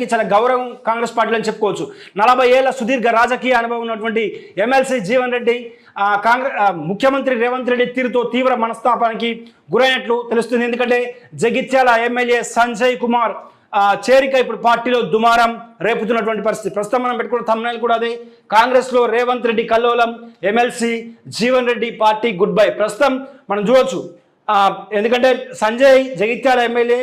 కి చాలా గౌరవం కాంగ్రెస్ పార్టీలో అని చెప్పుకోవచ్చు. నలభై ఏళ్ళ సుదీర్ఘ రాజకీయ అనుభవం ఉన్నటువంటి ఎమ్మెల్సీ జీవన్ రెడ్డి కాంగ్రెస్ ముఖ్యమంత్రి రేవంత్ రెడ్డి తీరుతో తీవ్ర మనస్తాపానికి గురైనట్లు తెలుస్తుంది. ఎందుకంటే జగిత్యాల ఎమ్మెల్యే సంజయ్ కుమార్ చేరిక ఇప్పుడు పార్టీలో దుమారం రేపుతున్నటువంటి పరిస్థితి. ప్రస్తుతం మనం పెట్టుకున్న తమ్ముళ్ళు కూడా అదే. కాంగ్రెస్లో రేవంత్ రెడ్డి కల్లోలం MLC Jeevan Reddy party good bye. ప్రస్తుతం మనం చూడవచ్చు ఎందుకంటే సంజయ్ జగిత్యాల ఎమ్మెల్యే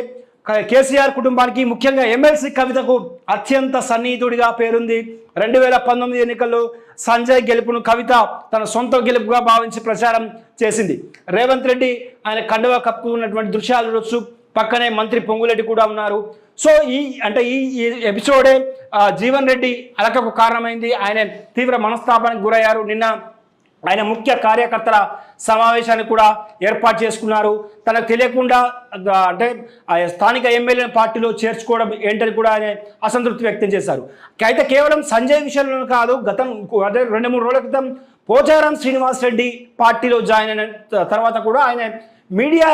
కేసీఆర్ కుటుంబానికి ముఖ్యంగా ఎమ్మెల్సీ కవితకు అత్యంత సన్నిహితుడిగా పేరుంది. రెండు వేల పంతొమ్మిది ఎన్నికల్లో సంజయ్ గెలుపును కవిత తన సొంత గెలుపుగా భావించి ప్రచారం చేసింది. రేవంత్ రెడ్డి ఆయన కండువా కప్పుకున్నటువంటి దృశ్యాలు చూడొచ్చు పక్కనే మంత్రి పొంగులెడ్డి కూడా ఉన్నారు. సో ఈ అంటే ఈ ఈ ఎపిసోడే జీవన్ రెడ్డి అలకకు కారణమైంది. ఆయన తీవ్ర మనస్తాపానికి గురయ్యారు. నిన్న ఆయన ముఖ్య కార్యకర్తల సమావేశాన్ని కూడా ఏర్పాటు చేసుకున్నారు. తనకు తెలియకుండా అంటే స్థానిక ఎమ్మెల్యే పార్టీలో చేర్చుకోవడం ఏంటని కూడా ఆయన అసంతృప్తి వ్యక్తం చేశారు. అయితే కేవలం సంజయ్ విషయంలో కాదు గతం అదే రెండు మూడు రోజుల క్రితం పోచారం శ్రీనివాస్ రెడ్డి పార్టీలో జాయిన్ అయిన తర్వాత కూడా ఆయన మీడియా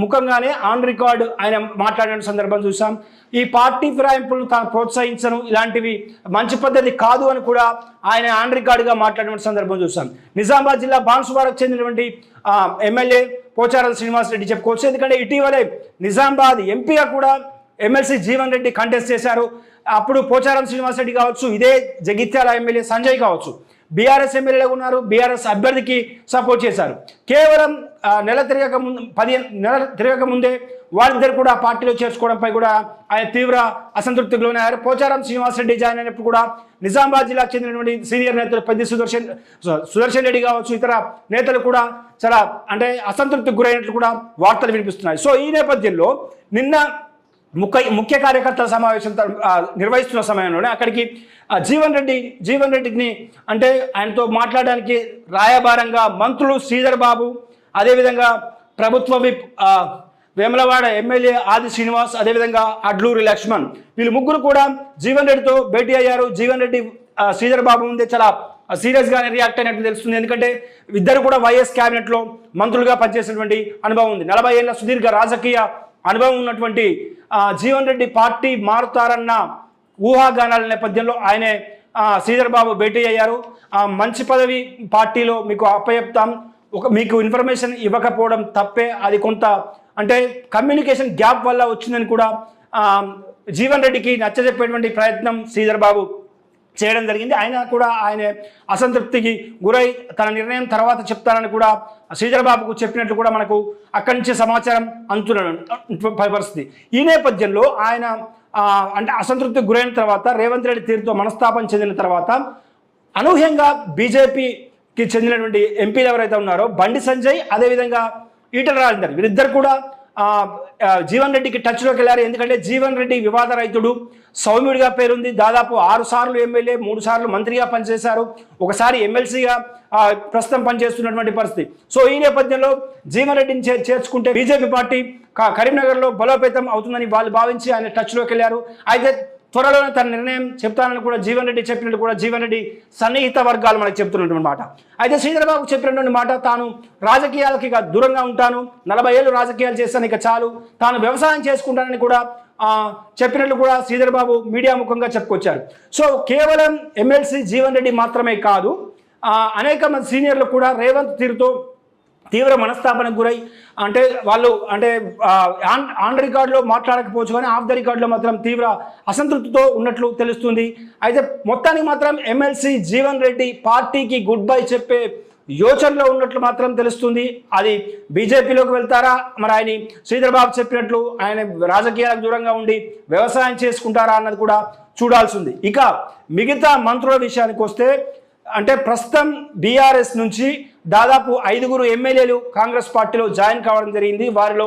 ముఖంగానే ఆన్ రికార్డు ఆయన మాట్లాడిన సందర్భం చూసాం ఈ పార్టీ ఫిరాయింపులను తాను ప్రోత్సహించను ఇలాంటివి మంచి పద్ధతి కాదు అని కూడా ఆయన ఆన్ రికార్డుగా మాట్లాడిన సందర్భం చూసాం నిజామాబాద్ జిల్లా బాన్సువారకు చెందినటువంటి ఎమ్మెల్యే పోచారం శ్రీనివాస్ రెడ్డి చెప్పుకోవచ్చు. ఎందుకంటే ఇటీవలే నిజామాబాద్ ఎంపీగా కూడా ఎమ్మెల్సీ జీవన్ రెడ్డి కంటెస్ట్ చేశారు. అప్పుడు పోచారం శ్రీనివాస్ రెడ్డి కావచ్చు ఇదే జగిత్యాల ఎమ్మెల్యే సంజయ్ కావచ్చు. బీఆర్ఎస్ ఎమ్మెల్యేగా ఉన్నారు బీఆర్ఎస్ అభ్యర్థికి సపోర్ట్ చేశారు. కేవలం నెల తిరగక ముందు పదిహేను నెల తిరగక ముందే వారిద్దరు కూడా పార్టీలో చేర్చుకోవడంపై కూడా ఆయన తీవ్ర అసంతృప్తికి లోనయ్యారు పోచారం శ్రీనివాసరెడ్డి జాయిన్ అయినప్పుడు కూడా నిజామాబాద్ జిల్లాకు చెందినటువంటి సీనియర్ నేతలు పెద్ద సుదర్శన్ సు- సుదర్శన్ రెడ్డి కావచ్చు ఇతర నేతలు కూడా చాలా అంటే అసంతృప్తికి గురైనట్లు కూడా వార్తలు వినిపిస్తున్నాయి. సో ఈ నేపథ్యంలో నిన్న ముఖ్య ముఖ్య కార్యకర్తల సమావేశం నిర్వహిస్తున్న సమయంలోనే అక్కడికి జీవన్ రెడ్డి జీవన్ రెడ్డిని అంటే ఆయనతో మాట్లాడడానికి రాయబారంగా మంత్రులు శ్రీధర్ బాబు అదేవిధంగా ప్రభుత్వ విప్ వేములవాడ ఎమ్మెల్యే ఆది శ్రీనివాస్ అదేవిధంగా అడ్లూరి లక్ష్మణ్. వీళ్ళు ముగ్గురు కూడా జీవన్ రెడ్డితో భేటీ అయ్యారు. జీవన్ రెడ్డి శ్రీధర్ బాబు ముందే చాలా సీరియస్గానే రియాక్ట్ అయినట్టు తెలుస్తుంది. ఎందుకంటే ఇద్దరు కూడా వైఎస్ క్యాబినెట్లో మంత్రులుగా పనిచేసినటువంటి అనుభవం ఉంది. నలభై ఏళ్ళ సుదీర్ఘ రాజకీయ అనుభవం ఉన్నటువంటి జీవన్ రెడ్డి పార్టీ మారుతారన్న ఊహాగానాల నేపథ్యంలో ఆయనే శ్రీధర్ బాబు భేటీ అయ్యారు. మంచి పదవి పార్టీలో మీకు అప్పయప్తాం. ఒక మీకు ఇన్ఫర్మేషన్ ఇవ్వకపోవడం తప్పే అది కొంత అంటే కమ్యూనికేషన్ గ్యాప్ వల్ల వచ్చిందని కూడా జీవన్ రెడ్డికి నచ్చజెప్పేటువంటి ప్రయత్నం శ్రీధర్ బాబు చేయడం జరిగింది. ఆయన కూడా ఆయన అసంతృప్తికి గురై తన నిర్ణయం తర్వాత చెప్తానని కూడా శ్రీధర్ బాబుకు చెప్పినట్లు కూడా మనకు అక్కడి నుంచి సమాచారం అందుతున్న పరిస్థితి. ఈ నేపథ్యంలో ఆయన అంటే అసంతృప్తికి గురైన తర్వాత రేవంత్ రెడ్డి తీరుతో మనస్తాపం చెందిన తర్వాత అనూహ్యంగా బీజేపీ కి చెందినటువంటి ఎంపీలు ఎవరైతే ఉన్నారో బండి సంజయ్ అదేవిధంగా ఈటల రాజేందర్ వీరిద్దరు కూడా జీవన్ రెడ్డికి టచ్లోకి వెళ్ళారు. ఎందుకంటే జీవన్ రెడ్డి వివాద రైతుడు సౌమ్యుడిగా పేరుంది. దాదాపు ఆరు సార్లు ఎమ్మెల్యే మూడు సార్లు మంత్రిగా పనిచేశారు. ఒకసారి ఎమ్మెల్సీగా ప్రస్తుతం పనిచేస్తున్నటువంటి పరిస్థితి. సో ఈ నేపథ్యంలో జీవన్ రెడ్డిని చే- చేర్చుకుంటే బీజేపీ పార్టీ కరీంనగర్లో బలోపేతం అవుతుందని వాళ్ళు భావించి ఆయన టచ్లోకి వెళ్ళారు. అయితే త్వరలోనే తన నిర్ణయం చెప్తానని కూడా జీవన్ రెడ్డి చెప్పినట్టు కూడా జీవన్ రెడ్డి సన్నిహిత వర్గాలు మనకు చెప్తున్నటువంటి మాట. అయితే శ్రీధరబాబు చెప్పినటువంటి మాట తాను రాజకీయాలకి ఇక దూరంగా ఉంటాను నలభై ఏళ్ళు రాజకీయాలు చేస్తాను ఇక చాలు. తాను వ్యవసాయం చేసుకుంటానని కూడా చెప్పినట్లు కూడా శ్రీధరబాబు మీడియా ముఖంగా చెప్పుకొచ్చారు. సో కేవలం ఎమ్మెల్సీ జీవన్ రెడ్డి మాత్రమే కాదు అనేక మంది సీనియర్లు కూడా రేవంత్ తీరుతో తీవ్ర మనస్తాపనకు గురై అంటే వాళ్ళు అంటే ఆన్ ఆన్ రికార్డులో మాట్లాడకపోవచ్చు కానీ ఆఫ్ ద రికార్డులో మాత్రం తీవ్ర అసంతృప్తితో ఉన్నట్లు తెలుస్తుంది. అయితే మొత్తానికి మాత్రం ఎమ్మెల్సీ జీవన్ రెడ్డి పార్టీకి గుడ్ బై చెప్పే యోచనలో ఉన్నట్లు మాత్రం తెలుస్తుంది. అది బీజేపీలోకి వెళ్తారా? మరి ఆయన శ్రీధర్బాబు చెప్పినట్లు ఆయన రాజకీయాలకు దూరంగా ఉండి వ్యవసాయం చేసుకుంటారా అన్నది కూడా చూడాల్సింది. ఇక మిగతా మంత్రుల విషయానికి వస్తే అంటే ప్రస్తుతం బీఆర్ఎస్ నుంచి దాదాపు ఐదుగురు ఎమ్మెల్యేలు కాంగ్రెస్ పార్టీలో జాయిన్ కావడం జరిగింది. వారిలో